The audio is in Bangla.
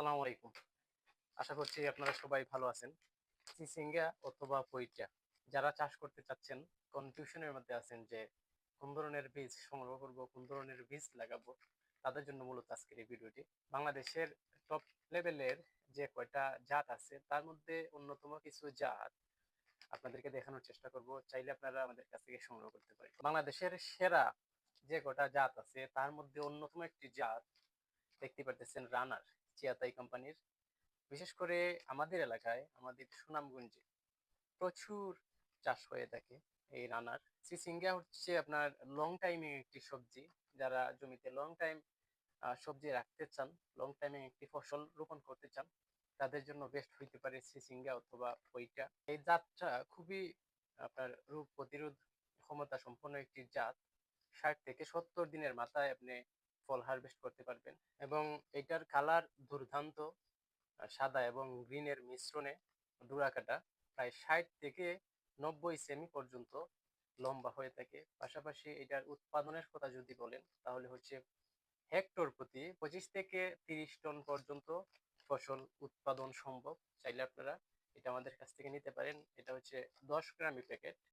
আসসালামু আলাইকুম। আশা করছি আপনারা সবাই ভালো আছেন। চিচিঙ্গা অথবা পইটা, যারা চাষ করতে চাচ্ছেন কনফিউশনের মধ্যে আছেন যে কোন ধরনের বীজ সংগ্রহ করব, কোন ধরনের বীজ লাগাবো, তাদের জন্য মূলত আজকের এই ভিডিওটি। বাংলাদেশের টপ লেভেলের যে কয়টা জাত আছে, তার মধ্যে অন্যতম কিছু জাত আপনাদেরকে দেখানোর চেষ্টা করব। চাইলে আপনারা আমাদের কাছ থেকে সংগ্রহ করতে পারেন। বাংলাদেশের সেরা যে কটা জাত আছে, তার মধ্যে অন্যতম একটি জাত দেখতে পারতেছেন রানার। চিয়াতাই কোম্পানির, বিশেষ করে আমাদের এলাকায়, আমাদের সুনামগঞ্জে প্রচুর চাষ হয়ে থাকে এই রানার। চিচিঙ্গা হচ্ছে আপনার লং টাইমিং একটি সবজি, যারা জমিতে লং টাইম সবজি রাখতে চান লং টাইমিং একটি ফসল রোপণ করতে চান, তাদের জন্য বেস্ট হইতে পারে চিচিঙ্গা অথবা পইটা এই জাতটা খুবই আপনার রোগ প্রতিরোধ ক্ষমতা সম্পন্ন একটি জাত। ষাট থেকে সত্তর দিনের মাথায় আপনি ফল হারভেস্ট করতে পারবেন। এবং এটার কালার দুর্দান্ত, সাদা এবং গ্রিনের মিশ্রণে ডুরাকাটা প্রায় ষাট থেকে নব্বই সেমি পর্যন্ত লম্বা হয়ে থাকে। পাশাপাশি এটার উৎপাদনের কথা যদি বলেন, তাহলে হচ্ছে হেক্টর প্রতি পঁচিশ থেকে তিরিশ টন পর্যন্ত ফসল উৎপাদন সম্ভব। চাইলে আপনারা এটা আমাদের কাছ থেকে নিতে পারেন। এটা হচ্ছে দশ গ্রামি প্যাকেট